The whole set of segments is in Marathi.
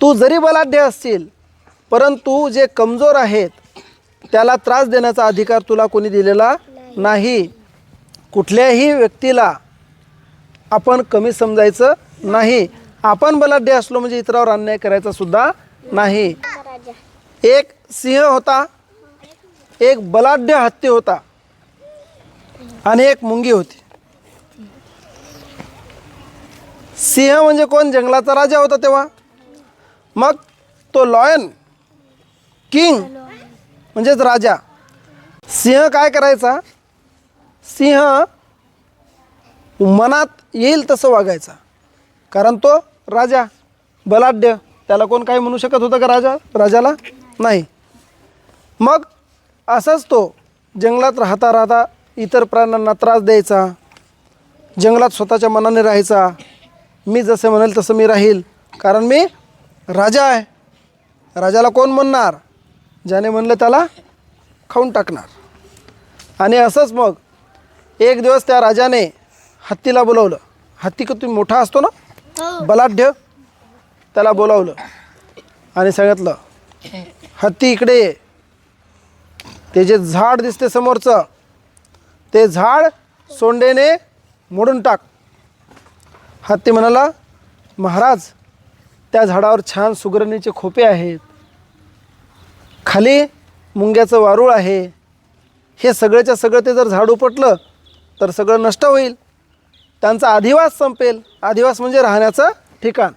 तू जरी बलाढ्य असशील परंतु जे कमजोर आहेत त्याला त्रास देण्याचा अधिकार तुला कोणी दिलेला नाही. कुठल्याही व्यक्तीला आपण कमी समजायचं नाही. आपण बलाढ्य असलो म्हणजे इतरावर अन्याय करायचा सुद्धा नाही. एक सिंह होता एक बलाढ्य हत्ती होता आणि एक मुंगी होती. सिंह म्हणजे कोण? जंगलाचा राजा होता तेव्हा. मग तो लॉयन किंग म्हणजेच राजा. सिंह काय करायचा? सिंह मनात येईल तसं वागायचा. कारण तो राजा. बलाढ्य. त्याला कोण काही म्हणू शकत होतं का राजा? राजाला नाही. मग असंच तो जंगलात राहता राहता इतर प्राण्यांना त्रास द्यायचा. जंगलात स्वतःच्या मनाने राहायचा. मी जसे म्हणेल तसं मी राहील. कारण मी राजा आहे. राजाला कोण म्हणणार? ज्याने म्हणलं त्याला खाऊन टाकणार. आणि असंच मग एक दिवस त्या राजाने हत्तीला बोलवलं. हत्ती का तुम्ही मोठा असतो ना? बलाढ्य. त्याला बोलावलं. आणि सांगितलं हत्ती इकडे ये. ते जे झाड दिसते समोरचं ते झाड सोंडेने मोडून टाक. हत्ती म्हणाला महाराज त्या झाडावर छान सुगरणीचे खोपे आहेत. खाली मुंग्याचं वारूळ आहे. हे सगळ्याच्या सगळं ते जर झाड उपटलं तर सगळं नष्ट होईल. त्यांचा अधिवास संपेल. अधिवास म्हणजे राहण्याचं ठिकाण.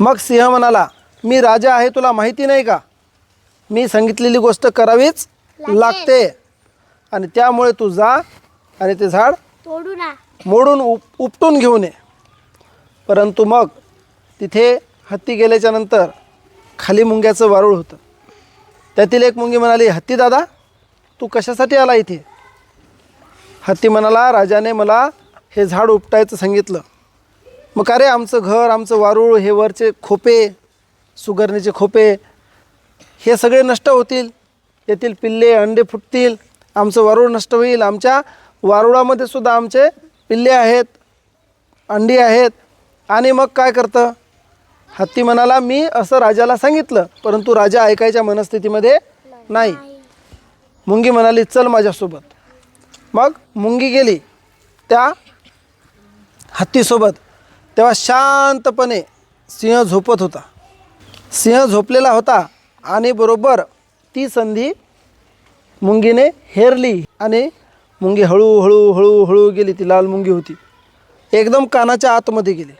मग सिंह म्हणाला मी राजा आहे तुला माहिती नाही का? मी सांगितलेली गोष्ट करावीच लागते. आणि त्यामुळे तू जा आणि ते झाड मोडून उप उपटून घेऊन ये. परंतु मग तिथे हत्ती गेल्याच्यानंतर खाली मुंग्याचं वारूळ होतं. त्यातील एक मुंगी म्हणाली हत्ती दादा तू कशासाठी आला इथे? हत्ती म्हणाला राजाने मला हे झाड उपटायचं सांगितलं. मग अरे आमचं घर आमचं वारूळ हे वरचे खोपे सुगरणीचे खोपे हे सगळे नष्ट होतील? येथील पिल्ले अंडे फुटतील आमचं वारूळ नष्ट होईल. आमच्या वारुळामध्ये सुद्धा आमचे पिल्ले आहेत अंडी आहेत. आणि मग काय करतं? हत्ती म्हणाला मी असं राजाला सांगितलं परंतु राजा ऐकायच्या मनस्थितीमध्ये नाही. मुंगी म्हणाली चल माझ्यासोबत. मग मुंगी गेली त्या हत्तीसोबत. तेव्हा शांतपणे सिंह झोपत होता. सिंह झोपलेला होता आणि बरोबर ती संधी मुंगीने हेरली आणि मुंगी हळूहळू हळूहळू गेली. ती लाल मुंगी होती. एकदम कानाच्या आतमध्ये गेली.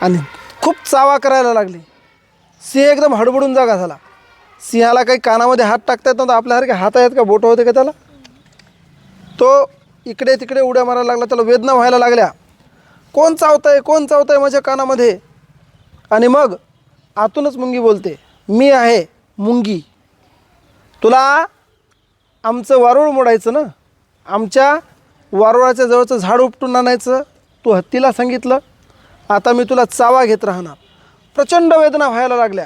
आणि खूप चावा करायला लागली. सिंह एकदम हडबडून जागा झाला. सिंहाला काही कानामध्ये हात टाकता येत नव्हता. आपल्यासारखे हात आहेत का? बोटं होते का त्याला? तो इकडे तिकडे उड्या मारायला लागला. त्याला वेदना व्हायला लागल्या. कोण चावतं आहे कोण चावत आहे माझ्या कानामध्ये? आणि मग आतूनच मुंगी बोलते. मी आहे मुंगी. तुला आमचं वारूळ मोडायचं ना? आमच्या वारुळाच्या जवळचं झाड उपटून आणायचं? तू हत्तीला सांगितलं. आता मी तुला चावा घेत राहणार. प्रचंड वेदना व्हायला लागल्या.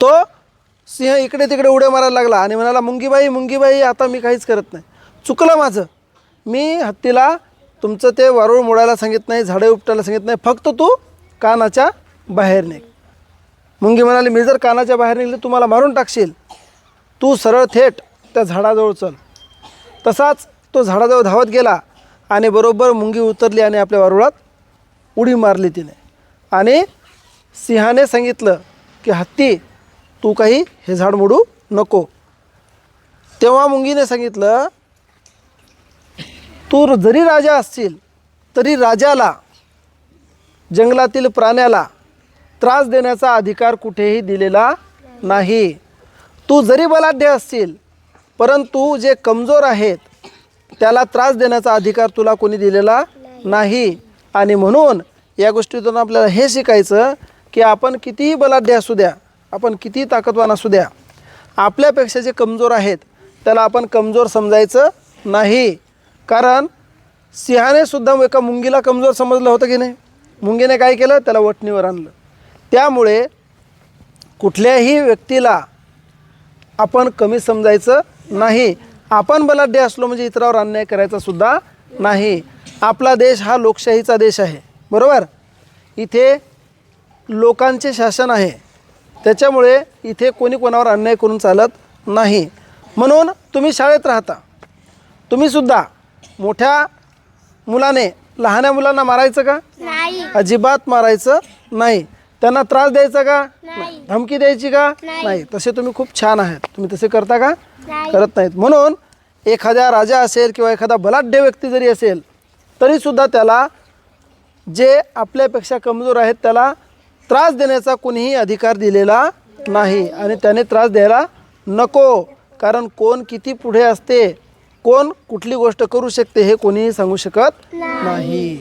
तो सिंह इकडे तिकडे उड्या मारायला लागला आणि म्हणाला मुंगीबाई मुंगीबाई आता मी काहीच करत नाही. चुकलं माझं. मी हत्तीला तुमचं ते वारूळ मोडायला सांगित नाही झाडे उपटायला सांगित नाही. फक्त तू कानाच्या बाहेर निघ. मुंगी म्हणाली मी जर कानाच्या बाहेर निघले तुम्हाला मारून टाकशील. तू सरळ थेट त्या झाडाजवळ चल. तसाच तो झाडाजवळ धावत गेला आणि बरोबर मुंगी उतरली आणि आपल्या वारुळात उडी मारली तिने. आणि सिंहाने सांगितलं की हत्ती तू काही हे झाड मोडू नको. तेव्हा मुंगीने सांगितलं तू जरी राजा असशील तरी राजाला जंगलातील प्राण्याला त्रास देण्याचा अधिकार कुठेही दिलेला नाही. तू जरी बलाढ्य असशील परंतु जे कमजोर आहेत त्याला त्रास देण्याचा अधिकार तुला कोणी दिलेला नाही. आणि म्हणून या गोष्टीतून आपल्याला हे शिकायचं की आपण कितीही बलाढ्य असू द्या आपण कितीही ताकदवान असू द्या आपल्यापेक्षा जे कमजोर आहेत त्याला आपण कमजोर समजायचं नाही. कारण सिंहाने सुद्धा एका मुंगीला कमजोर समजलं होतं की नाही? मुंगीने काय केलं? त्याला वटणीवर आणलं. त्यामुळे कुठल्याही व्यक्तीला आपण कमी समजायचं नाही. आपण बलाढ्य असलो म्हणजे इतरावर अन्याय करायचा सुद्धा नाही. आपला देश हा लोकशाहीचा देश आहे. बरोबर? इथे लोकांचे शासन आहे. त्याच्यामुळे इथे कोणी कोणावर अन्याय करून चालत नाही. म्हणून तुम्ही शाळेत राहता. तुम्हीसुद्धा मोठ्या मुलाने लहान्या मुलांना मारायचं का? नाही. अजिबात मारायचं नाही. त्यांना त्रास द्यायचा का? नाही. धमकी द्यायची का? नाही. तसे तुम्ही खूप छान आहात. तुम्ही तसे करता का? करत नाहीत. म्हणून एखाद्या राजा असेल किंवा एखादा बलाढ्य व्यक्ती जरी असेल तरीसुद्धा त्याला जे आपल्यापेक्षा कमजोर आहेत त्याला त्रास देण्याचा कोणीही अधिकार दिलेला नाही. आणि त्याने त्रास द्यायला नको. कारण कोण किती पुढे असते कोण कुठली गोष्ट करू शकते हे कोणीही सांगू शकत नाही.